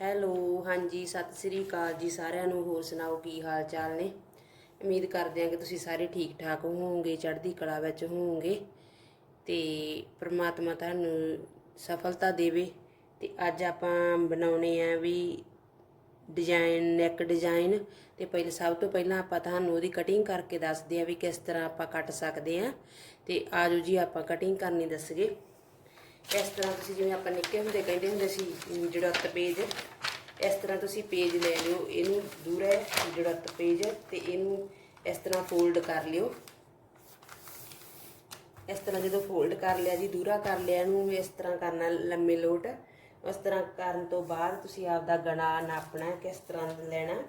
Hello, ਹਾਂਜੀ, ਸਤਿ ਸ੍ਰੀ ਅਕਾਲ ਜੀ ਸਾਰਿਆਂ ਨੂੰ, ਹੋਰ ਸੁਣਾਓ ਕੀ ਹਾਲ ਚਾਲ ਨੇ? ਉਮੀਦ ਕਰਦੇ ਹਾਂ ਕਿ ਤੁਸੀਂ ਸਾਰੇ ਠੀਕ ਠਾਕ ਹੋਵੋਗੇ, ਚੜ੍ਹਦੀ ਕਲਾ ਵਿੱਚ ਹੋਵੋਗੇ ਤੇ ਪ੍ਰਮਾਤਮਾ ਤੁਹਾਨੂੰ ਸਫਲਤਾ ਦੇਵੇ ਤੇ ਅੱਜ ਆਪਾਂ ਬਣਾਉਣੇ ਆ ਵੀ ਡਿਜ਼ਾਈਨ ਨੈਕ ਡਿਜ਼ਾਈਨ ਤੇ ਪਹਿਲੇ, ਸਭ ਤੋਂ ਪਹਿਲਾਂ ਆਪਾਂ ਤੁਹਾਨੂੰ ਉਹਦੀ ਕਟਿੰਗ ਕਰਕੇ ਦੱਸਦੇ ਆ ਵੀ ਕਿਸ ਤਰ੍ਹਾਂ ਆਪਾਂ ਕੱਟ ਸਕਦੇ ਆ ਤੇ ਆਜੋ ਜੀ, ਆਪਾਂ ਕਟਿੰਗ ਕਰਨੀ ਦੱਸਗੇ ਇਸ ਤਰ੍ਹਾਂ ਤੁਸੀਂ ਜਿਵੇਂ ਆਪਾਂ ਨਿੱਕੇ ਹੁੰਦੇ ਕਹਿੰਦੇ ਹੁੰਦੇ ਸੀ ਜੜਤ ਪੇਜ ਇਸ ਤਰ੍ਹਾਂ ਤੁਸੀਂ ਪੇਜ ਲੈ ਲਿਓ, ਇਹਨੂੰ ਦੂਰਾ ਜੜਤ ਪੇਜ ਤੇ ਇਹਨੂੰ ਇਸ ਤਰ੍ਹਾਂ ਫੋਲਡ ਕਰ ਲਿਓ। ਇਸ ਤਰ੍ਹਾਂ ਜਦੋਂ ਫੋਲਡ ਕਰ ਲਿਆ ਜੀ, ਦੂਰਾ ਕਰ ਲਿਆ, ਇਹਨੂੰ ਇਸ ਤਰ੍ਹਾਂ ਕਰਨਾ ਲੰਮੇ ਲੋਟ। ਉਸ ਤਰ੍ਹਾਂ ਕਰਨ ਤੋਂ ਬਾਅਦ ਤੁਸੀਂ ਆਪਦਾ ਗਲਾ ਨਾਪਣਾ, ਕਿਸ ਤਰ੍ਹਾਂ ਲੈਣਾ।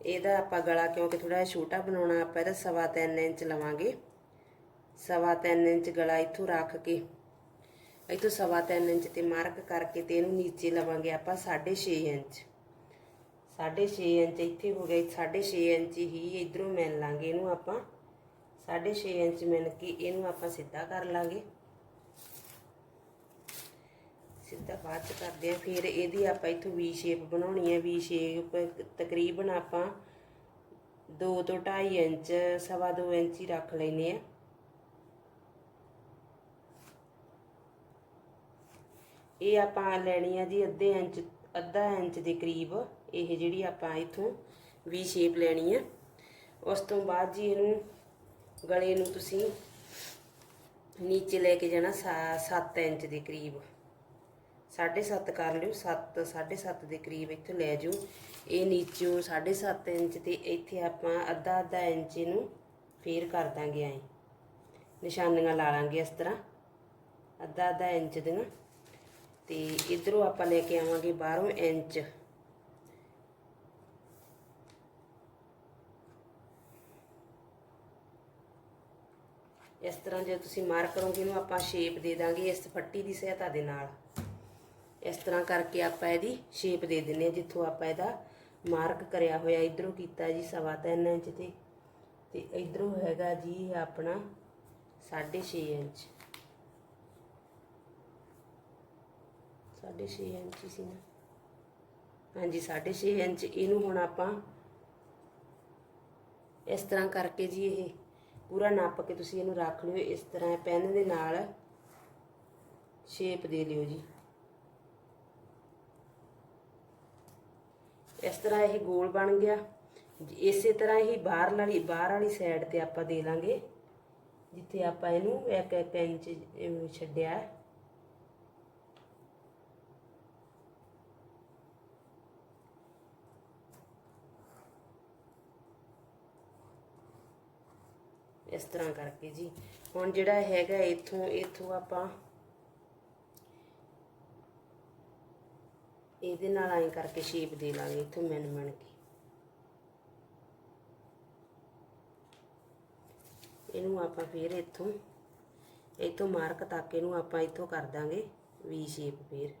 ਇਹਦਾ ਆਪਾਂ ਗਲਾ ਕਿਉਂਕਿ ਥੋੜਾ ਜਿਹਾ ਛੋਟਾ ਬਣਾਉਣਾ, ਆਪਾਂ ਇਹਦਾ ਸਵਾ ਤਿੰਨ ਇੰਚ ਲਵਾਂਗੇ। ਸਵਾ ਤਿੰਨ ਇੰਚ ਗਲਾ ਇੱਥੋਂ ਰੱਖ ਕੇ ਇੱਥੋਂ ਸਵਾ ਤਿੰਨ ਇੰਚ ਤੇ ਮਾਰਕ ਕਰਕੇ ਤੇ ਇਹਨੂੰ ਨੀਚੇ ਲਵਾਂਗੇ ਆਪਾਂ 6.5 ਇੰਚ। 6.5 ਇੰਚ, ਇੱਥੇ ਹੋ ਗਿਆ 6.5 ਇੰਚ ਹੀ, ਇਧਰੋਂ ਮਿਲ ਲਾਂਗੇ ਇਹਨੂੰ ਆਪਾਂ। 6.5 ਇੰਚ ਮਿਲ ਕੇ ਇਹਨੂੰ ਆਪਾਂ ਸਿੱਧਾ ਕਰ ਲਾਂਗੇ। ਸਿੱਧਾ ਬਾਅਦ ਚ ਕਰਦੇ ਆ ਫਿਰ ਇਹਦੀ ਆਪਾਂ ਇੱਥੋਂ ਵੀ ਸ਼ੇਪ ਬਣਾਉਣੀ ਹੈ। ਵੀ ਸ਼ੇਪ ਤਕਰੀਬਨ ਆਪਾਂ 2 ਤੋਂ 2.5 ਇੰਚ, ਸਵਾ 2 ਇੰਚ ਹੀ ਰੱਖ ਲੈਨੇ ਆ ਇਹ ਆਪਾਂ ਲੈਣੀ ਆ ਜੀ ਅੱਧੇ ਇੰਚ, ਅੱਧਾ ਇੰਚ ਦੇ ਕਰੀਬ। ਇਹ ਜਿਹੜੀ ਆਪਾਂ ਇਥੋਂ ਵੀ ਸ਼ੇਪ ਲੈਣੀ ਆ। ਉਸ ਤੋਂ ਬਾਅਦ ਜੀ ਇਹਨੂੰ ਗਲੇ ਨੂੰ ਤੁਸੀਂ ਨੀਚੇ ਲੈ ਕੇ ਜਾਣਾ 7 ਇੰਚ ਦੇ ਕਰੀਬ। 7.5 ਕਰ ਲਿਓ 7 7.5 ਦੇ ਕਰੀਬ ਇੱਥੋਂ ਲੈ ਜਾਓ। ਇਹ ਨੀਚੋਂ 7.5 ਇੰਚ ਤੇ ਇੱਥੇ ਆਪਾਂ ਅੱਧਾ ਅੱਧਾ ਇੰਚ ਇਹਨੂੰ ਫੇਰ ਕਰ ਦਾਂਗੇ ਐ। ਨਿਸ਼ਾਨੀਆਂ ਲਾ ਲਾਂਗੇ ਇਸ ਤਰ੍ਹਾਂ। ਅੱਧਾ ਅੱਧਾ ਇੰਚ ਦੀਆਂ। ਤੇ ਇਧਰੋਂ ਆਪਾਂ ਲੈ ਕੇ ਆਵਾਂਗੇ 12 ਇੰਚ। ਇਸ ਤਰ੍ਹਾਂ ਜੇ ਤੁਸੀਂ ਮਾਰ ਕਰੋਗੇ ਇਹਨੂੰ ਆਪਾਂ ਸ਼ੇਪ ਦੇ ਦਾਂਗੇ ਇਸ ਫੱਟੀ ਦੀ ਸਹਾਇਤਾ ਦੇ ਨਾਲ। ਇਸ ਤਰ੍ਹਾਂ ਕਰਕੇ ਆਪਾਂ ਇਹਦੀ ਸ਼ੇਪ ਦੇ ਦਿੰਨੇ ਆ ਜਿੱਥੋਂ ਆਪਾਂ ਇਹਦਾ ਮਾਰਕ ਕਰਿਆ ਹੋਇਆ ਇਧਰੋਂ ਕੀਤਾ ਜੀ ਸਵਾ ਤਿੰਨ ਇੰਚ ਤੇ। ਤੇ ਇਧਰੋਂ ਹੈਗਾ ਜੀ ਆਪਣਾ 6.5 ਇੰਚ। 6.5 ਇੰਚ ਸੀ ਨਾ। ਹਾਂਜੀ 6.5 ਇੰਚ। ਇਹਨੂੰ ਹੁਣ ਆਪਾਂ ਇਸ ਤਰ੍ਹਾਂ ਕਰਕੇ ਜੀ ਇਹ ਪੂਰਾ ਨੱਪ ਕੇ ਤੁਸੀਂ ਇਹਨੂੰ ਰੱਖ ਲਿਓ। ਇਸ ਤਰ੍ਹਾਂ ਪੈਨ ਦੇ ਨਾਲ ਸ਼ੇਪ ਦੇ ਲਿਓ ਜੀ। ਇਸ ਤਰ੍ਹਾਂ ਇਹ ਗੋਲ ਬਣ ਗਿਆ। ਇਸੇ ਤਰ੍ਹਾਂ ਹੀ ਬਾਹਰ ਵਾਲੀ ਬਾਹਰ ਵਾਲੀ ਸਾਈਡ ਤੇ ਆਪਾਂ ਦੇ ਲਾਂਗੇ। ਜਿੱਥੇ ਆਪਾਂ ਇਹਨੂੰ ਇੱਕ ਇੱਕ ਇੰਚ ਛੱਡਿਆ ਹੈ। ਇਸ ਤਰ੍ਹਾਂ ਕਰਕੇ ਜੀ। ਹੁਣ ਜਿਹੜਾ ਹੈਗਾ ਇੱਥੋਂ ਇੱਥੋਂ ਆਪਾਂ ਇਹਦੇ ਨਾਲ ਐਂ ਕਰਕੇ ਸ਼ੇਪ ਦੇ ਲਾਂਗੇ ਇੱਥੋਂ ਮਿਣ ਮਿਣ ਕੇ। ਇਹਨੂੰ ਆਪਾਂ ਫੇਰ ਇੱਥੋਂ ਇੱਥੋਂ ਮਾਰਕ ਤੱਕ ਇਹਨੂੰ ਆਪਾਂ ਇੱਥੋਂ ਕਰ ਦਾਂਗੇ ਵੀ ਸ਼ੇਪ ਫੇਰ।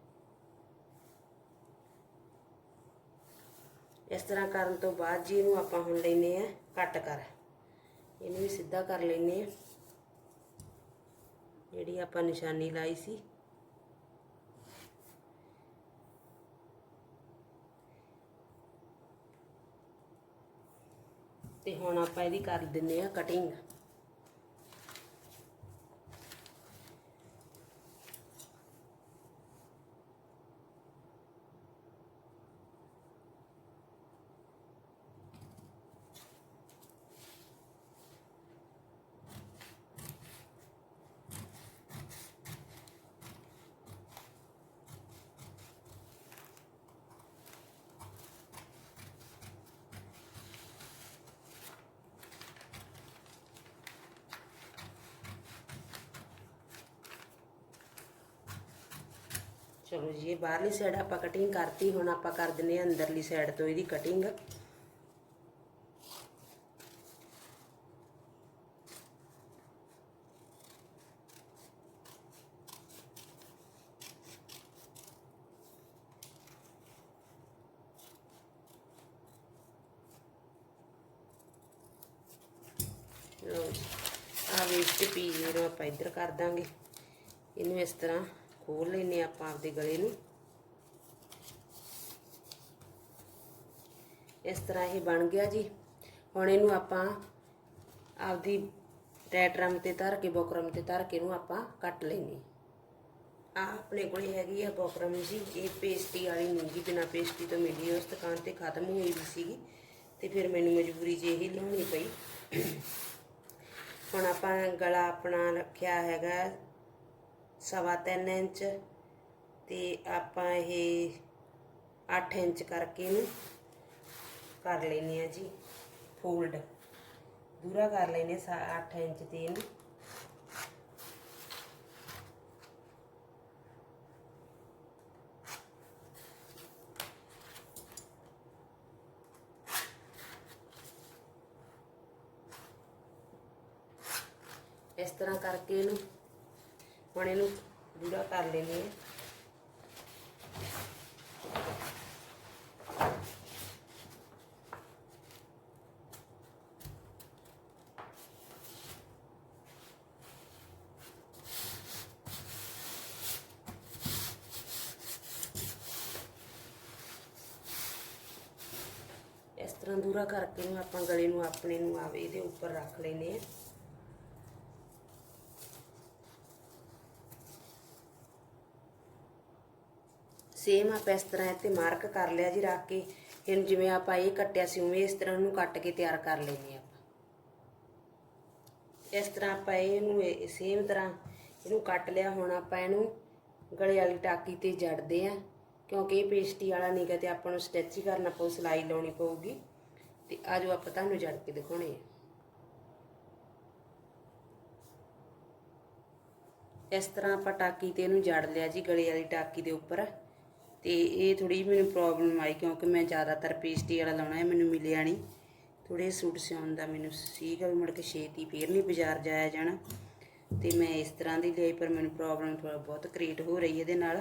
ਇਸ ਤਰ੍ਹਾਂ ਕਰਨ ਤੋਂ ਬਾਅਦ ਜੀ ਇਹਨੂੰ ਆਪਾਂ ਹੁਣ ਲੈਨੇ ਆ ਕੱਟ ਕਰ। ਇਹਨੂੰ ਵੀ ਸਿੱਧਾ ਕਰ ਲੈਨੇ ਆ ਜਿਹੜੀ ਆਪਾਂ ਨਿਸ਼ਾਨੀ ਲਾਈ ਸੀ। ਤੇ ਹੁਣ ਆਪਾਂ ਇਹਦੀ ਕਰ ਦਿੰਨੇ ਆ ਕਟਿੰਗ ਚਲੋ ਜੀ, ਇਹ ਬਾਹਰਲੀ ਸਾਈਡ ਆਪਾਂ ਕਟਿੰਗ ਕਰਤੀ, ਹੁਣ ਆਪਾਂ ਕਰ ਦਿੰਨੇ ਆ ਅੰਦਰਲੀ ਸਾਈਡ ਤੋਂ ਇਹਦੀ ਕਟਿੰਗ ਲਓ ਜੀ ਆ ਵੇਸਟ ਪੀਸ ਨੂੰ ਆਪਾਂ ਇੱਧਰ ਕਰ ਦਾਂਗੇ। ਇਹਨੂੰ ਇਸ ਤਰ੍ਹਾਂ ਖੋਲ ਲੈਨੇ ਆਪਾਂ ਆਪਦੇ ਗਲੇ ਨੂੰ। ਇਸ ਤਰ੍ਹਾਂ ਇਹ ਬਣ ਗਿਆ ਜੀ। ਹੁਣ ਇਹਨੂੰ ਆਪਾਂ ਆਪਦੀ ਟੈਟਰਮ ਤੇ ਧਰ ਕੇ ਬੋਕਰਮ ਤੇ ਧਰ ਕੇ ਇਹਨੂੰ ਆਪਾਂ ਕੱਟ ਲੈਣੀ ਆ ਆਪਣੇ ਕੋਲੇ ਹੈਗੀ ਆ ਬੋਕਰਮ ਜੀ। ਇਹ ਪੇਸਟੀ ਵਾਲੀ ਮੂੰਗੀ ਬਿਨਾ ਪੇਸਟੀ ਤੋਂ ਮਿਲੀ ਉਸ ਦੁਕਾਨ ਤੇ ਖਤਮ ਹੋਈ ਵੀ ਸੀਗੀ। ਤੇ ਫਿਰ ਮੈਨੂੰ ਮਜਬੂਰੀ 'ਚ ਇਹ ਲਾਉਣੀ ਪਈ। ਹੁਣ ਆਪਾਂ ਗਲਾ ਆਪਣਾ ਰੱਖਿਆ ਹੈਗਾ। ਸਵਾ ਤਿੰਨ ਇੰਚ ਤੇ ਆਪਾਂ ਇਹ 8 ਇੰਚ ਕਰਕੇ ਇਹਨੂੰ ਕਰ ਲੈਨੇ ਆ ਜੀ ਫੋਲਡ ਦੂਰਾ ਕਰ ਲੈਨੇ 8 ਇੰਚ ਤੇ ਇਹਨੂੰ ਇਸ ਤਰ੍ਹਾਂ ਕਰਕੇ ਇਹਨੂੰ ਹੁਣ ਇਹਨੂੰ ਦੂਰਾ ਕਰ ਲੈਨੇ ਆ ਇਸ ਤਰ੍ਹਾਂ ਦੂਰਾ ਕਰਕੇ ਨੂੰ ਆਪਾਂ ਗਲੇ ਨੂੰ, ਆਪਣੇ ਨੂੰ ਆਵੇ, ਇਹਦੇ ਉੱਪਰ ਰੱਖ ਲੈਨੇ ਆ ਸੇਮ ਆਪਾਂ ਇਸ ਤਰ੍ਹਾਂ ਇੱਥੇ ਮਾਰਕ ਕਰ ਲਿਆ ਜੀ ਰੱਖ ਕੇ। ਇਹਨੂੰ ਜਿਵੇਂ ਆਪਾਂ ਇਹ ਕੱਟਿਆ ਸੀ, ਉਵੇਂ ਇਸ ਤਰ੍ਹਾਂ ਨੂੰ ਕੱਟ ਕੇ ਤਿਆਰ ਕਰ ਲੈਨੇ ਆਪਾਂ। ਇਸ ਤਰ੍ਹਾਂ ਆਪਾਂ ਇਹਨੂੰ ਸੇਮ ਤਰ੍ਹਾਂ ਇਹਨੂੰ ਕੱਟ ਲਿਆ, ਹੁਣ ਆਪਾਂ ਇਹਨੂੰ ਗਲੇ ਵਾਲੀ ਟਾਕੀ ਤੇ ਜੜਦੇ ਆ ਕਿਉਂਕਿ ਇਹ ਪੇਸਟੀ ਵਾਲਾ ਨਹੀਂ ਗਾ ਤੇ ਆਪਾਂ ਨੂੰ ਸਟਿਚ ਹੀ ਕਰਨਾ ਪਊ, ਸਿਲਾਈ ਲਾਉਣੀ ਪਊਗੀ। ਤੇ ਆਜੋ ਆਪਾਂ ਤੁਹਾਨੂੰ ਜੜ ਕੇ ਦਿਖਾਉਣੇ ਆ। ਇਸ ਤਰ੍ਹਾਂ ਆਪਾਂ ਟਾਕੀ ਤੇ ਇਹਨੂੰ ਜੜ ਲਿਆ ਜੀ, ਗਲੇ ਵਾਲੀ ਟਾਕੀ ਦੇ ਉੱਪਰ। ਤੇ ਇਹ ਥੋੜੀ ਜਿਹੀ ਮੈਨੂੰ ਪ੍ਰੋਬਲਮ ਆਈ ਕਿਉਂਕਿ ਮੈਂ ਜ਼ਿਆਦਾਤਰ ਪੇਸਟੀ ਵਾਲਾ ਲਾਉਣਾ ਹੈ, ਮੈਨੂੰ ਮਿਲਿਆ ਨਹੀਂ। ਥੋੜੇ ਸੂਟ ਸਿਉਣ ਦਾ ਮੈਨੂੰ ਸੀਗਾ ਵੀ ਮੁੜ ਕੇ ਛੇਤੀ ਫੇਰ ਨਹੀਂ ਬਾਜ਼ਾਰ ਜਾਇਆ ਜਾਣਾ। ਤੇ ਮੈਂ ਇਸ ਤਰ੍ਹਾਂ ਦੀ ਲਈ, ਪਰ ਮੈਨੂੰ ਪ੍ਰੋਬਲਮ ਥੋੜਾ ਬਹੁਤ ਕ੍ਰੀਏਟ ਹੋ ਰਹੀ ਇਹਦੇ ਨਾਲ।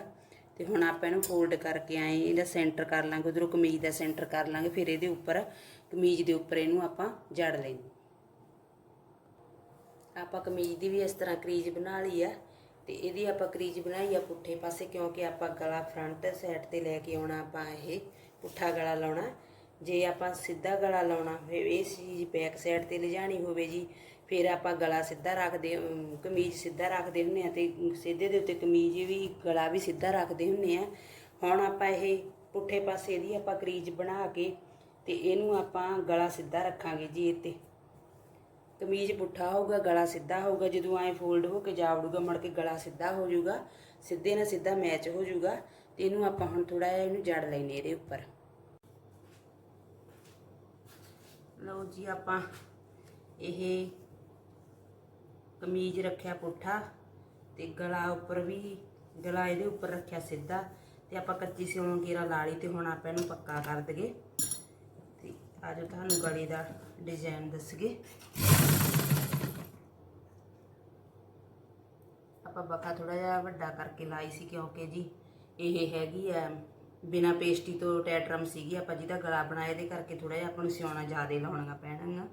ਤੇ ਹੁਣ ਆਪਾਂ ਇਹਨੂੰ ਫੋਲਡ ਕਰਕੇ ਆਏ, ਇਹਦਾ ਸੈਂਟਰ ਕਰ ਲਾਂਗੇ, ਉਧਰੋਂ ਕਮੀਜ਼ ਦਾ ਸੈਂਟਰ ਕਰ ਲਾਂਗੇ, ਫਿਰ ਇਹਦੇ ਉੱਪਰ ਕਮੀਜ਼ ਦੇ ਉੱਪਰ ਇਹਨੂੰ ਆਪਾਂ ਜੜ ਲੈਂਦੇ ਆਪਾਂ ਕਮੀਜ਼ ਦੀ ਵੀ ਇਸ ਤਰ੍ਹਾਂ ਕਰੀਜ਼ ਬਣਾ ਲਈ ਆ ਤੇ ਇਹਦੀ ਆਪਾਂ ਕਰੀਜ਼ ਬਣਾਈ ਆ ਪੁੱਠੇ ਪਾਸੇ ਕਿਉਂਕਿ ਆਪਾਂ ਗਲਾ ਫਰੰਟ ਸਾਈਡ ਤੇ ਲੈ ਕੇ ਆਉਣਾ ਆਪਾਂ ਇਹ ਪੁੱਠਾ ਗਲਾ ਲਾਉਣਾ। ਜੇ ਆਪਾਂ ਸਿੱਧਾ ਗਲਾ ਲਾਉਣਾ, ਫਿਰ ਇਹ ਚੀਜ਼ ਬੈਕ ਸਾਈਡ ਤੇ ਲਿਜਾਣੀ ਹੋਵੇ ਜੀ, ਫਿਰ ਆਪਾਂ ਗਲਾ ਸਿੱਧਾ ਰੱਖਦੇ ਕਮੀਜ਼ ਸਿੱਧਾ ਰੱਖਦੇ ਹੁੰਨੇ ਆ ਤੇ ਸਿੱਧੇ ਦੇ ਉੱਤੇ ਕਮੀਜ਼ ਵੀ, ਗਲਾ ਵੀ ਸਿੱਧਾ ਰੱਖਦੇ ਹੁੰਨੇ ਆ। ਹੁਣ ਆਪਾਂ ਇਹ ਪੁੱਠੇ ਪਾਸੇ ਦੀ ਆਪਾਂ ਕਰੀਜ਼ ਬਣਾ ਕੇ ਤੇ ਇਹਨੂੰ ਆਪਾਂ ਗਲਾ ਸਿੱਧਾ ਰੱਖਾਂਗੇ ਜੀ ਇਹ 'ਤੇ ਕਮੀਜ਼ ਪੁੱਠਾ ਹੋਊਗਾ, ਗਲਾ ਸਿੱਧਾ ਹੋਊਗਾ, ਜਦੋਂ ਐ ਫੋਲਡ ਹੋ ਕੇ ਜਾਵੜੂਗਾ ਮੜ ਕੇ ਗਲਾ ਸਿੱਧਾ ਹੋ ਜਾਊਗਾ, ਸਿੱਧੇ ਨਾਲ ਸਿੱਧਾ ਮੈਚ ਹੋ ਜਾਊਗਾ, ਤੇ ਇਹਨੂੰ ਆਪਾਂ ਹੁਣ ਥੋੜਾ ਜਿਹਾ ਇਹਨੂੰ ਜੜ ਲੈਨੇ ਇਹਦੇ ਉੱਪਰ। ਲਓ ਜੀ, ਆਪਾਂ ਇਹ ਕਮੀਜ਼ ਰੱਖਿਆ ਪੁੱਠਾ, ਤੇ ਗਲਾ ਉੱਪਰ ਵੀ, ਗਲਾ ਇਹਦੇ ਉੱਪਰ ਰੱਖਿਆ ਸਿੱਧਾ, ਤੇ ਆਪਾਂ ਕੱਚੀ ਸਿਉਂ ਗੇਰਾ ਲਾ ਲਈ, ਤੇ ਹੁਣ ਆਪਾਂ ਇਹਨੂੰ ਪੱਕਾ ਕਰ ਦਗੇ ਤੇ ਆਜੋ ਤੁਹਾਨੂੰ ਗਲੇ ਦਾ ਡਿਜ਼ਾਈਨ ਦੱਸਗੇ। ਆਪਾਂ ਬਕਾ ਥੋੜਾ ਜਿਹਾ ਵੱਡਾ ਕਰਕੇ ਲਾਈ ਸੀ ਕਿਉਂਕਿ ਜੀ, ਇਹ ਹੈਗੀ ਆ, ਬਿਨਾ ਪੇਸਟੀ ਤੋਂ ਟੈਟਰਮ ਸੀਗੀ, ਆਪਾਂ ਜਿਹਦਾ ਗਲਾ ਬਣਾਇਆ, ਇਹਦੇ ਕਰਕੇ ਥੋੜਾ ਜਿਹਾ ਆਪਾਂ ਨੂੰ ਸਿਉਣਾ ਜ਼ਿਆਦਾ ਲਾਉਣੀਆਂ ਪੈਣਗੀਆਂ।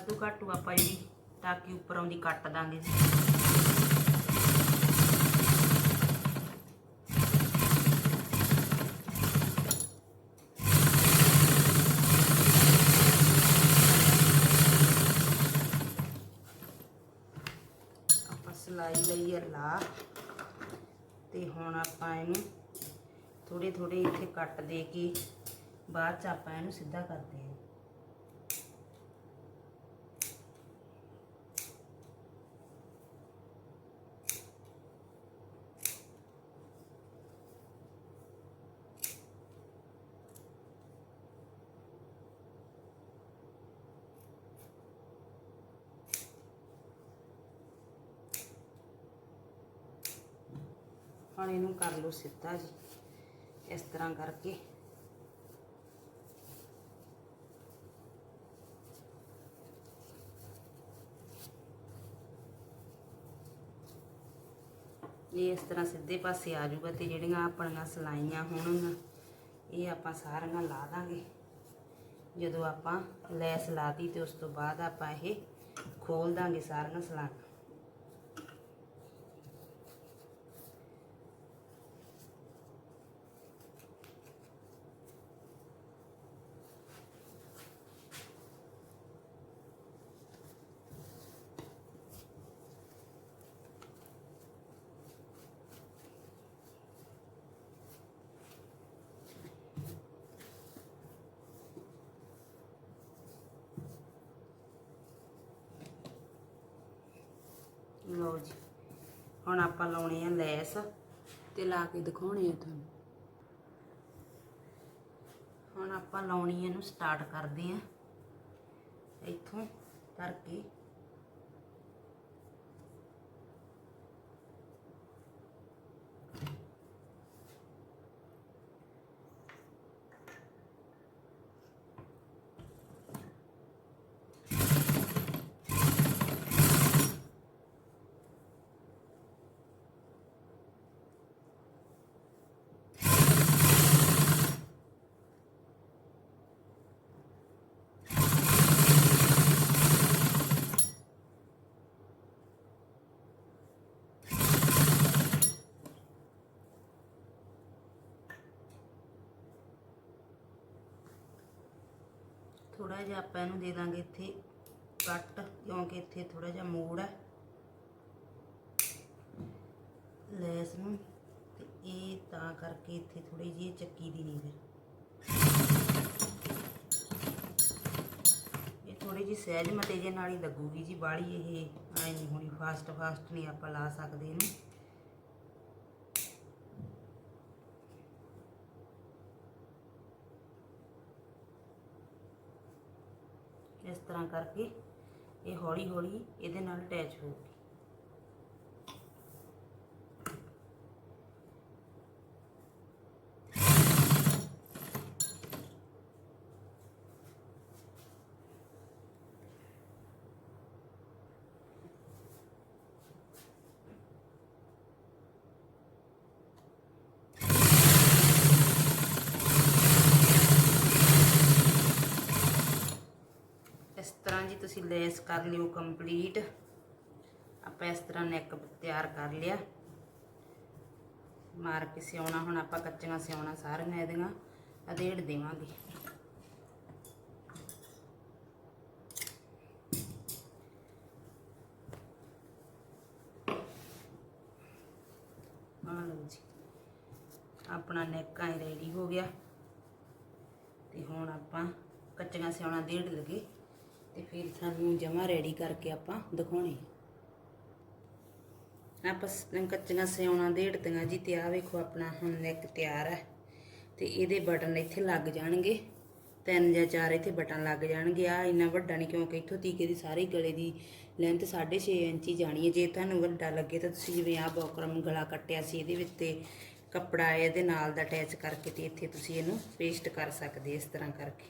ਵਾਧੂ ਘਾਟੂ ਆਪਾਂ ਜਿਹੜੀ ਟਾਕੀ ਉੱਪਰ ਆਉਂਦੀ ਕੱਟ ਦਾਂਗੇ ਆਪਾਂ ਸਿਲਾਈ ਲਈ ਹੈ ਲਾ ਤੇ ਹੁਣ ਆਪਾਂ ਇਹਨੂੰ ਥੋੜੇ ਥੋੜੇ ਇੱਥੇ ਕੱਟ ਦੇ ਕੇ ਬਾਅਦ ਚ ਆਪਾਂ ਇਹਨੂੰ ਸਿੱਧਾ ਕਰਦੇ ਹਾਂ। ਹੁਣ ਇਹਨੂੰ ਕਰ ਲਓ ਸਿੱਧਾ ਜੀ, ਇਸ ਤਰ੍ਹਾਂ ਕਰਕੇ। ਇਹ ਇਸ ਤਰ੍ਹਾਂ ਸਿੱਧੇ ਪਾਸੇ ਆ ਜਾਊਗਾ ਤੇ ਜਿਹੜੀਆਂ ਆਪਣੀਆਂ ਸਲਾਈਆਂ ਹੋਣਗੀਆਂ, ਇਹ ਆਪਾਂ ਸਾਰੀਆਂ ਲਾ ਦਾਂਗੇ। ਜਦੋਂ ਆਪਾਂ ਲੈਸ ਲਾਤੀ ਤੇ ਉਸ ਤੋਂ ਬਾਅਦ ਆਪਾਂ ਇਹ ਖੋਲ ਦਾਂਗੇ ਸਾਰੀਆਂ ਸਲਾਈਆਂ ਲਓ ਜੀ ਹੁਣ ਆਪਾਂ ਲਾਉਣੇ ਆ ਲੈਸ ਤੇ ਲਾ ਕੇ ਦਿਖਾਉਣੇ ਆ ਤੁਹਾਨੂੰ। ਹੁਣ ਆਪਾਂ ਲਾਉਣੀ ਇਹਨੂੰ ਸਟਾਰਟ ਕਰਦੇ ਆ। ਇੱਥੋਂ ਕਰਕੇ ਥੋੜਾ ਜਿਹਾ ਆਪਾਂ ਇਹਨੂੰ ਦੇ ਦਾਂਗੇ ਇੱਥੇ ਕੱਟ, ਕਿਉਂਕਿ ਇੱਥੇ ਥੋੜਾ ਜਿਹਾ ਮੋੜ ਹੈ। ਲੈਸ ਨੂੰ, ਤੇ ਇਹ ਤਾਂ ਕਰਕੇ ਇੱਥੇ ਥੋੜੀ ਜਿਹੀ ਚੱਕੀ ਦੀ ਨਹੀਂ ਫਿਰ। ਇਹ ਥੋੜੀ ਜਿਹੀ ਸਹਿਜ ਮਤੇ ਜੇ ਨਾਲ ਹੀ ਲੱਗੂਗੀ ਜੀ ਬਾੜੀ ਇਹ ਆਈ ਨਹੀਂ ਹੋਣੀ ਫਾਸਟ ਫਾਸਟ ਨਹੀਂ ਆਪਾਂ ਲਾ ਸਕਦੇ ਇਹਨੂੰ। ਇਸ ਤਰ੍ਹਾਂ ਕਰਕੇ ਇਹ ਹੌਲੀ ਹੌਲੀ ਇਹਦੇ ਨਾਲ ਅਟੈਚ ਹੋਊਗੀ ਇਸ ਤਰ੍ਹਾਂ ਜੀ ਤੁਸੀਂ ਲੈਸ ਕਰ ਲਿਓ ਕੰਪਲੀਟ। ਆਪਾਂ ਇਸ ਤਰ੍ਹਾਂ ਨੈਕ ਤਿਆਰ ਕਰ ਲਿਆ। ਮਾਰ ਕੇ ਸਿਉਣਾ, ਹੁਣ ਆਪਾਂ ਕੱਚੀਆਂ ਸਿਉਣਾ ਸਾਰੀਆਂ ਇਹਦੀਆਂ। ਅਧੇੜ ਦੇਵਾਂਗੇ। ਆ ਲਓ ਜੀ, ਆਪਣਾ ਨੈਕ ਆਏ ਰੈਡੀ ਹੋ ਗਿਆ। ਤੇ ਹੁਣ ਆਪਾਂ ਕੱਚੀਆਂ ਸਿਉਣਾ ਦੇੜ ਲਗੇ। ਤੇ ਫਿਰ ਸਾਨੂੰ ਜਮਾ ਰੈਡੀ ਕਰਕੇ ਆਪਾਂ ਦਿਖਾਉਣੇ ਆਪਾਂ ਸ- ਕੱਚੀਆਂ ਸਿਉਣਾ ਦੇੜਤੀਆਂ ਜੀ ਤੇ ਆ ਵੇਖੋ ਆਪਣਾ ਹੁਣ ਨੈਕ ਤਿਆਰ ਹੈ ਤੇ ਇਹਦੇ ਬਟਨ ਇੱਥੇ ਲੱਗ ਜਾਣਗੇ। ਤਿੰਨ ਜਾਂ ਚਾਰ ਇੱਥੇ ਬਟਨ ਲੱਗ ਜਾਣਗੇ। ਆ ਇੰਨਾ ਵੱਡਾ ਨਹੀਂ ਕਿਉਂਕਿ ਇੱਥੋਂ ਤੀਕੇ ਦੀ ਸਾਰੀ ਗਲੇ ਦੀ ਲੈਂਥ 6.5 ਇੰਚ ਹੀ ਜਾਣੀ ਹੈ। ਜੇ ਤੁਹਾਨੂੰ ਵੱਡਾ ਲੱਗੇ ਤਾਂ ਤੁਸੀਂ ਜਿਵੇਂ ਆ ਬੋਕਰਮ ਗਲਾ ਕੱਟਿਆ ਸੀ, ਇਹਦੇ ਵਿੱਚ ਤੇ ਕੱਪੜਾ ਇਹਦੇ ਨਾਲ ਦਾ ਅਟੈਚ ਕਰਕੇ ਤੇ ਇੱਥੇ ਤੁਸੀਂ ਇਹਨੂੰ ਪੇਸਟ ਕਰ ਸਕਦੇ ਇਸ ਤਰ੍ਹਾਂ ਕਰਕੇ।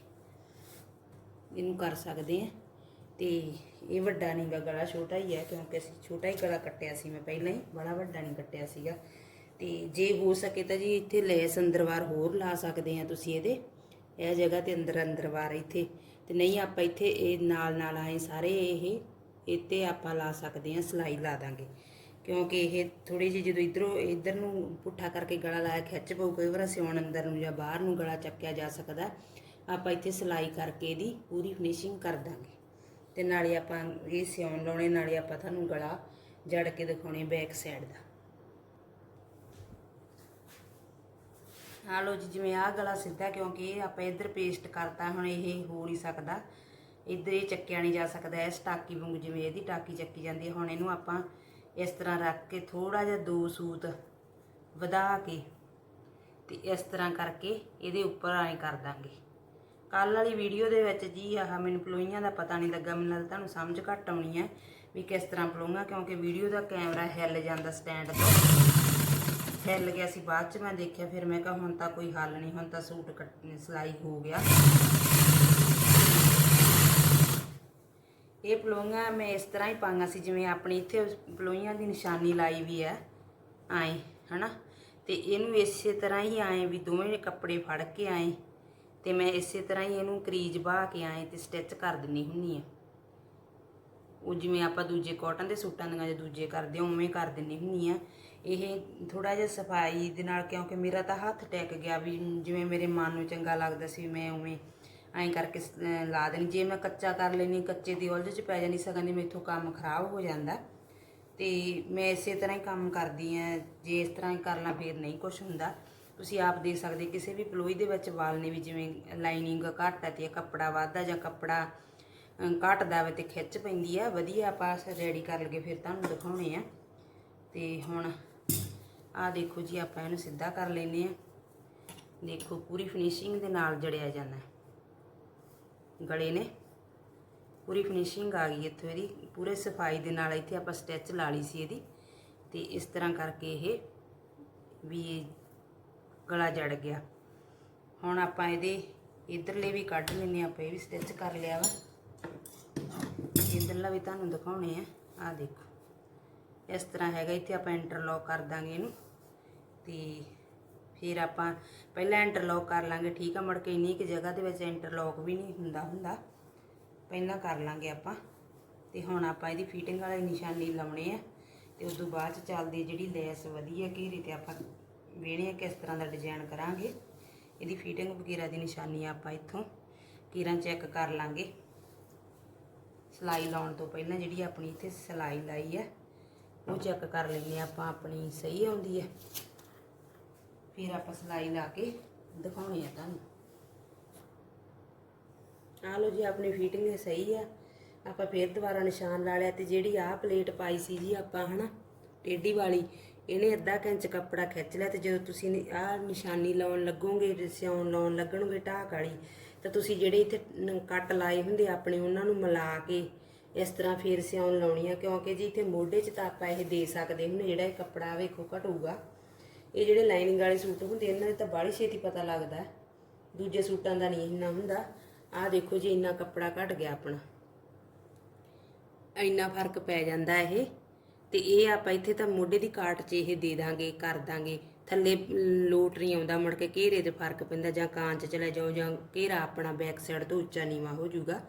ਇਹਨੂੰ ਕਰ ਸਕਦੇ ਆ ਤੇ ਇਹ ਵੱਡਾ ਨਹੀਂ ਗਾ, ਗਲਾ ਛੋਟਾ ਹੀ ਹੈ, ਕਿਉਂਕਿ ਅਸੀਂ ਛੋਟਾ ਹੀ ਗਲਾ ਕੱਟਿਆ ਸੀ ਮੈਂ ਪਹਿਲਾਂ ਹੀ, ਬੜਾ ਵੱਡਾ ਨਹੀਂ ਕੱਟਿਆ ਸੀਗਾ। ਤੇ ਜੇ ਹੋ ਸਕੇ ਤਾਂ ਜੀ ਇੱਥੇ ਲੈਸ ਅੰਦਰਵਾਰ ਹੋਰ ਲਾ ਸਕਦੇ ਆ ਤੁਸੀਂ ਇਹਦੇ। ਇਹ ਜਗ੍ਹਾ ਤੇ ਅੰਦਰ ਅੰਦਰਵਾਰ ਇੱਥੇ। ਤੇ ਨਹੀਂ ਆਪਾਂ ਇੱਥੇ ਇਹ ਨਾਲ ਨਾਲ ਆਏ ਸਾਰੇ ਇਹ, ਇੱਥੇ ਆਪਾਂ ਲਾ ਸਕਦੇ ਆ ਸਲਾਈ ਲਾ ਦਾਂਗੇ। ਕਿਉਂਕਿ ਇਹ ਥੋੜੀ ਜਿਹੀ ਜਦੋਂ ਇਧਰੋਂ, ਇਧਰ ਨੂੰ ਪੁੱਠਾ ਕਰਕੇ ਗਲਾ ਲਾਇਆ ਖਿੱਚ ਪਊ, ਕਈ ਵਾਰ ਸਿਉਣ ਅੰਦਰ ਨੂੰ ਜਾਂ ਬਾਹਰ ਨੂੰ ਗਲਾ ਚੱਕਿਆ ਜਾ ਸਕਦਾ। ਆਪਾਂ ਇੱਥੇ ਸਲਾਈ ਕਰਕੇ ਇਹਦੀ ਪੂਰੀ ਫਿਨਿਸ਼ਿੰਗ ਕਰ ਦਾਂਗੇ। ਤੇ ਨਾਲੇ ਆਪਾਂ ਇਹ ਸਿਉਣ ਲਾਉਣੇ, ਨਾਲੇ ਆਪਾਂ ਤੁਹਾਨੂੰ ਗਲਾ ਜੜ ਕੇ ਦਿਖਾਉਣੇ ਬੈਕ ਸਾਈਡ ਦਾ। ਆ ਲੋ ਜੀ, ਜਿਵੇਂ ਆ ਗਲਾ ਸਿੱਧਾ, ਕਿਉਂਕਿ ਇਹ ਆਪਾਂ ਇੱਧਰ ਪੇਸਟ ਕਰਤਾ, ਹੁਣ ਇਹ ਹੋ ਨਹੀਂ ਸਕਦਾ। ਇੱਧਰ ਇਹ ਚੱਕਿਆ ਨਹੀਂ ਜਾ ਸਕਦਾ ਇਸ ਟਾਕੀ ਵਾਂਗੂ ਜਿਵੇਂ ਇਹਦੀ ਟਾਕੀ ਚੱਕੀ ਜਾਂਦੀ ਹੈ। ਹੁਣ ਇਹਨੂੰ ਆਪਾਂ ਇਸ ਤਰ੍ਹਾਂ ਰੱਖ ਕੇ ਥੋੜਾ ਜਿਹਾ ਦੋ ਸੂਤ ਵਧਾ ਕੇ ਤੇ ਇਸ ਤਰ੍ਹਾਂ ਕਰਕੇ ਇਹਦੇ ਉੱਪਰ ਐਂ ਕਰ ਦਾਂਗੇ। ਕੱਲ ਵਾਲੀ ਵੀਡੀਓ ਦੇ ਵਿੱਚ ਜੀ ਆਹ ਮੈਨੂੰ ਪਲੋਈਆਂ ਦਾ ਪਤਾ ਨਹੀਂ ਲੱਗਾ, ਮੈਨੂੰ ਲੱਗਦਾ ਤੁਹਾਨੂੰ ਸਮਝ ਘੱਟ ਆਉਣੀ ਹੈ ਵੀ ਕਿਸ ਤਰ੍ਹਾਂ ਪਲੋਈਆਂ ਕਿਉਂਕਿ ਵੀਡੀਓ ਦਾ ਕੈਮਰਾ ਹਿੱਲ ਜਾਂਦਾ ਸਟੈਂਡ ਤੋਂ। ਹਿੱਲ ਗਿਆ ਸੀ, ਬਾਅਦ ਚ ਮੈਂ ਦੇਖਿਆ, ਫਿਰ ਮੈਂ ਕਿਹਾ ਹੁਣ ਤਾਂ ਕੋਈ ਹੱਲ ਨਹੀਂ, ਹੁਣ ਤਾਂ ਸੂਟ ਕੱਟ, ਸਿਲਾਈ ਹੋ ਗਿਆ। ਇਹ ਪਲੋਈਆਂ ਮੈਂ ਇਸ ਤਰ੍ਹਾਂ ਹੀ ਪਾਈਆਂ ਸੀ, ਜਿਵੇਂ ਆਪਣੀ ਇੱਥੇ ਪਲੋਈਆਂ ਦੀ ਨਿਸ਼ਾਨੀ ਲਾਈ ਵੀ ਹੈ, ਆਏ, ਹਨਾ? ਤੇ ਇਹਨੂੰ ਇਸੇ ਤਰ੍ਹਾਂ ਹੀ ਆਏ ਵੀ ਦੋਵੇਂ ਕੱਪੜੇ ਫੜ ਕੇ ਆਏ। ਤੇ ਮੈਂ ਇਸੇ ਤਰ੍ਹਾਂ ਹੀ ਇਹਨੂੰ ਕਰੀਜ ਬਾਹ ਕੇ ਆਏ ਤੇ ਸਟਿਚ ਕਰ ਦਿੰਨੀ ਹੁੰਨੀ ਆ। ਉਹ ਜਿਵੇਂ ਆਪਾਂ ਦੂਜੇ ਕਾਟਨ ਦੇ ਸੂਟਾਂ ਦੀਆਂ ਜੇ ਦੂਜੇ ਕਰਦੇ ਹਾਂ, ਉਵੇਂ ਕਰ ਦਿੰਨੀ ਹੁੰਨੀ ਆ। ਇਹ ਥੋੜਾ ਜਿਹਾ ਸਫ਼ਾਈ ਦੇ ਨਾਲ ਕਿਉਂਕਿ ਮੇਰਾ ਤਾਂ ਹੱਥ ਟੈਕ ਗਿਆ ਵੀ ਜਿਵੇਂ ਮੇਰੇ ਮਨ ਨੂੰ ਚੰਗਾ ਲੱਗਦਾ ਸੀ ਮੈਂ ਉਵੇਂ ਐਂ ਕਰਕੇ ਲਾ ਦੇਣੀ। ਜੇ ਮੈਂ ਕੱਚਾ ਕਰ ਲੈਣੀ ਕੱਚੇ ਦੀ ਉਲਝ ਚ ਪੈ ਜਾਣੀ ਸਗੋਂ ਦੀ ਮੇਥੋਂ ਕੰਮ ਖਰਾਬ ਹੋ ਜਾਂਦਾ। ਤੇ ਮੈਂ ਇਸੇ ਤਰ੍ਹਾਂ ਹੀ ਕੰਮ ਕਰਦੀ ਆ। ਜੇ ਇਸ ਤਰ੍ਹਾਂ ਹੀ ਕਰ ਲਾਂ ਫੇਰ ਨਹੀਂ ਕੁਝ ਹੁੰਦਾ। ਤੁਸੀਂ ਆਪ ਦੇ ਸਕਦੇ ਕਿਸੇ ਵੀ ਪਲੋਈ ਦੇ ਵਿੱਚ ਵਾਲ ਨੇ ਵੀ ਜਿਵੇਂ ਲਾਈਨਿੰਗ ਘੱਟ ਹੈ ਤੇ ਕੱਪੜਾ ਵੱਧਦਾ ਜਾਂ ਕੱਪੜਾ ਅਹ, ਘੱਟਦਾ ਵੇ ਤੇ ਖਿੱਚ ਪੈਂਦੀ ਆ ਵਧੀਆ ਆਪਾਂ ਰੈਡੀ ਕਰ ਲਗੇ ਫਿਰ ਤੁਹਾਨੂੰ ਦਿਖਾਉਣੇ ਆ। ਤੇ ਹੁਣ ਆ ਦੇਖੋ ਜੀ ਆਪਾਂ ਇਹਨੂੰ ਸਿੱਧਾ ਕਰ ਲੈਨੇ ਆ। ਦੇਖੋ ਪੂਰੀ ਫਿਨਿਸ਼ਿੰਗ ਦੇ ਨਾਲ ਜੜਿਆ ਜਾਂਦਾ ਗਲੇ ਨੇ ਪੂਰੀ ਫਿਨਿਸ਼ਿੰਗ ਆ ਗਈ ਇੱਥੋਂ ਇਹਦੀ ਪੂਰੇ ਸਫ਼ਾਈ ਦੇ ਨਾਲ ਇੱਥੇ ਆਪਾਂ ਸਟਿਚ ਲਾ ਲਈ ਸੀ ਇਹਦੀ। ਤੇ ਇਸ ਤਰ੍ਹਾਂ ਕਰਕੇ ਇਹ ਵੀ ਗਲਾ ਜੜ ਗਿਆ। ਹੁਣ ਆਪਾਂ ਇਹਦੇ ਇਧਰਲੇ ਵੀ ਕੱਢ ਲੈਨੇ ਆਪਾਂ ਇਹ ਵੀ ਸਟਿਚ ਕਰ ਲਿਆ ਵਾ। ਇਧਰਲਾ ਵੀ ਤੁਹਾਨੂੰ ਦਿਖਾਉਣੇ ਆ। ਆ ਦੇਖੋ। ਇਸ ਤਰ੍ਹਾਂ ਹੈਗਾ, ਇੱਥੇ ਆਪਾਂ ਇੰਟਰਲੌਕ ਕਰ ਦਾਂਗੇ ਇਹਨੂੰ। ਤੇ ਫਿਰ ਆਪਾਂ ਪਹਿਲਾਂ ਇੰਟਰਲੌਕ ਕਰ ਲਾਂਗੇ, ਠੀਕ ਆ? ਮੁੜ ਕੇ ਇੰਨੀ ਕਿ ਜਗ੍ਹਾ ਦੇ ਵਿੱਚ ਇੰਟਰਲੌਕ ਵੀ ਨਹੀਂ ਹੁੰਦਾ ਹੁੰਦਾ। ਪਹਿਲਾਂ ਕਰ ਲਾਂਗੇ ਆਪਾਂ। ਤੇ ਹੁਣ ਆਪਾਂ ਇਹਦੀ ਫਿਟਿੰਗ ਵਾਲੇ ਨਿਸ਼ਾਨੀ ਲਾਉਣੇ ਆ। ਤੇ ਉਸ ਤੋਂ ਬਾਅਦ ਚ ਚੱਲਦੀ ਜਿਹੜੀ ਲੈਸ, ਵਧੀਆ ਘੇਰੇ ਤੇ ਆਪਾਂ ਵੇਣੇ ਕਿਸ ਤਰ੍ਹਾਂ ਦਾ ਡਿਜ਼ਾਈਨ ਕਰਾਂਗੇ। ਇਹਦੀ ਫਿਟਿੰਗ ਵਗੈਰਾ ਦੀ ਨਿਸ਼ਾਨੀ ਆਪਾਂ ਇੱਥੋਂ ਕੀਰਾਂ ਚੈੱਕ ਕਰ ਲਾਂਗੇ। ਸਿਲਾਈ ਲਾਉਣ ਤੋਂ ਪਹਿਲਾਂ ਜਿਹੜੀ ਆਪਣੀ ਇੱਥੇ ਸਿਲਾਈ ਲਾਈ ਹੈ, ਉਹ ਚੈੱਕ ਕਰ ਲੈਂਦੇ ਹਾਂ ਆਪਾਂ ਆਪਣੀ ਸਹੀ ਆਉਂਦੀ ਹੈ। ਫਿਰ ਆਪਾਂ ਸਿਲਾਈ ਲਾ ਕੇ ਦਿਖਾਉਣੀ ਆ ਤੁਹਾਨੂੰ। ਆ ਲੋ ਜੀ, ਆਪਣੀ ਫਿਟਿੰਗ ਸਹੀ ਆ। ਆਪਾਂ ਫੇਰ ਦੁਬਾਰਾ ਨਿਸ਼ਾਨ ਲਾ ਲਿਆ ਤੇ ਜਿਹੜੀ ਆਹ ਪਲੇਟ ਪਾਈ ਸੀ ਜੀ ਆਪਾਂ ਹਨਾ, ਟੇਢੀ ਵਾਲੀ ਇਹਨੇ ਅੱਧਾ ਕੁ ਕੱਪੜਾ ਖਿੱਚ ਲਿਆ ਤੇ ਜਦੋਂ ਤੁਸੀਂ ਆਹ ਨਿਸ਼ਾਨੀ ਲਾਉਣ ਲੱਗੋਗੇ ਸਿਉਣ ਲਾਉਣ ਲੱਗਣਗੇ ਢਾਕ ਵਾਲੀ, ਤਾਂ ਤੁਸੀਂ ਜਿਹੜੇ ਇੱਥੇ ਕੱਟ ਲਾਏ ਹੁੰਦੇ ਆਪਣੇ, ਉਹਨਾਂ ਨੂੰ ਮਿਲਾ ਕੇ ਇਸ ਤਰ੍ਹਾਂ ਫੇਰ ਸਿਉਣ ਲਾਉਣੀ ਆ, ਕਿਉਂਕਿ ਜੀ ਇੱਥੇ ਮੋਢੇ 'ਚ ਤਾਂ ਆਪਾਂ ਇਹ ਦੇ ਸਕਦੇ ਹੁੰਦੇ ਜਿਹੜਾ ਇਹ ਕੱਪੜਾ ਵੇਖੋ ਘਟੂਗਾ। ਇਹ ਜਿਹੜੇ ਲਾਈਨਿੰਗ ਵਾਲੇ ਸੂਟ ਹੁੰਦੇ ਇਹਨਾਂ ਦੇ ਤਾਂ ਬਾਹਲੀ ਛੇਤੀ ਪਤਾ ਲੱਗਦਾ ਦੂਜੇ ਸੂਟਾਂ ਦਾ ਨਹੀਂ ਇੰਨਾ ਹੁੰਦਾ। ਆਹ ਦੇਖੋ ਜੀ, ਇੰਨਾ ਕੱਪੜਾ ਘਟ ਗਿਆ ਆਪਣਾ। ਇੰਨਾ ਫ਼ਰਕ ਪੈ ਜਾਂਦਾ ਇਹ। ਤੇ ਇਹ ਆਪਾਂ ਇੱਥੇ ਤਾਂ ਮੋਢੇ ਦੀ ਕਾਟ 'ਚ ਇਹ ਦੇ ਦਾਂਗੇ, ਕਰ ਦਾਂਗੇ। ਥੱਲੇ ਲੋਟ ਨਹੀਂ ਆਉਂਦਾ, ਮੁੜ ਕੇ ਘੇਰੇ ਤੇ ਫ਼ਰਕ ਪੈਂਦਾ ਜਾਂ ਕਾਂ 'ਚ ਚਲੇ ਜਾਓ ਜਾਂ ਘੇਰਾ ਆਪਣਾ ਬੈਕ ਸਾਈਡ ਤੋਂ ਉੱਚਾ ਨੀਵਾ ਹੋ ਜਾਊਗਾ।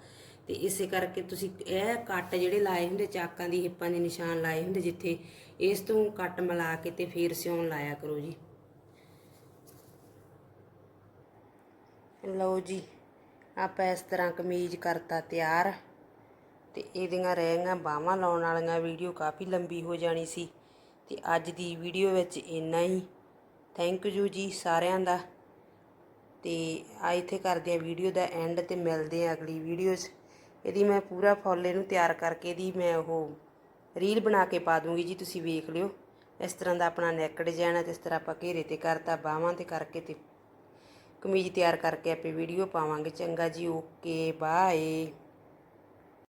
ਤੇ ਇਸੇ ਕਰਕੇ ਤੁਸੀਂ ਇਹ ਕੱਟ ਜਿਹੜੇ ਲਾਏ ਹੁੰਦੇ, ਚਾਕਾਂ ਦੀ ਹਿੱਪਾਂ ਦੇ ਨਿਸ਼ਾਨ ਲਾਏ ਹੁੰਦੇ ਜਿੱਥੇ, ਇਸ ਤੋਂ ਕੱਟ ਮਿਲਾ ਕੇ ਤੇ ਫੇਰ ਸਿਉਣ ਲਾਇਆ ਕਰੋ ਜੀ। ਲਓ ਜੀ, ਆਪਾਂ ਇਸ ਤਰ੍ਹਾਂ ਕਮੀਜ਼ ਕਰਤਾ ਤਿਆਰ। ਤੇ ਇਹਦੀਆਂ ਰਹਿ ਗਈਆਂ ਬਾਹਾਂ ਲਾਉਣ ਵਾਲੀਆਂ ਵੀਡੀਓ ਕਾਫੀ ਲੰਬੀ ਹੋ ਜਾਣੀ ਸੀ ਤੇ ਅੱਜ ਦੀ ਵੀਡੀਓ ਵਿੱਚ ਇੰਨਾ ਹੀ। ਥੈਂਕ ਯੂ ਜੀ ਸਾਰਿਆਂ ਦਾ। ਤੇ ਆ ਇੱਥੇ ਕਰਦੇ ਆ ਵੀਡੀਓ ਦਾ ਐਂਡ ਤੇ ਮਿਲਦੇ ਆ ਅਗਲੀ ਵੀਡੀਓ 'ਚ ਇਹਦੀ ਮੈਂ ਪੂਰਾ ਫੁੱਲ ਇਹਨੂੰ ਤਿਆਰ ਕਰਕੇ ਇਹਦੀ ਮੈਂ ਉਹ ਰੀਲ ਬਣਾ ਕੇ ਪਾ ਦੂੰਗੀ ਜੀ, ਤੁਸੀਂ ਵੇਖ ਲਿਓ। ਇਸ ਤਰ੍ਹਾਂ ਦਾ ਆਪਣਾ ਨੈਕ ਡਿਜ਼ਾਈਨ ਹੈ ਤੇ ਇਸ ਤਰ੍ਹਾਂ ਆਪਾਂ ਘੇਰੇ ਤੇ ਕਰਤਾ ਬਾਹਾਂ ਤੇ ਕਰਕੇ ਤੇ ਕਮੀਜ਼ ਤਿਆਰ ਕਰਕੇ ਆਪੇ ਵੀਡੀਓ ਪਾਵਾਂਗੇ। ਚੰਗਾ ਜੀ ਓਕੇ ਬਾਏ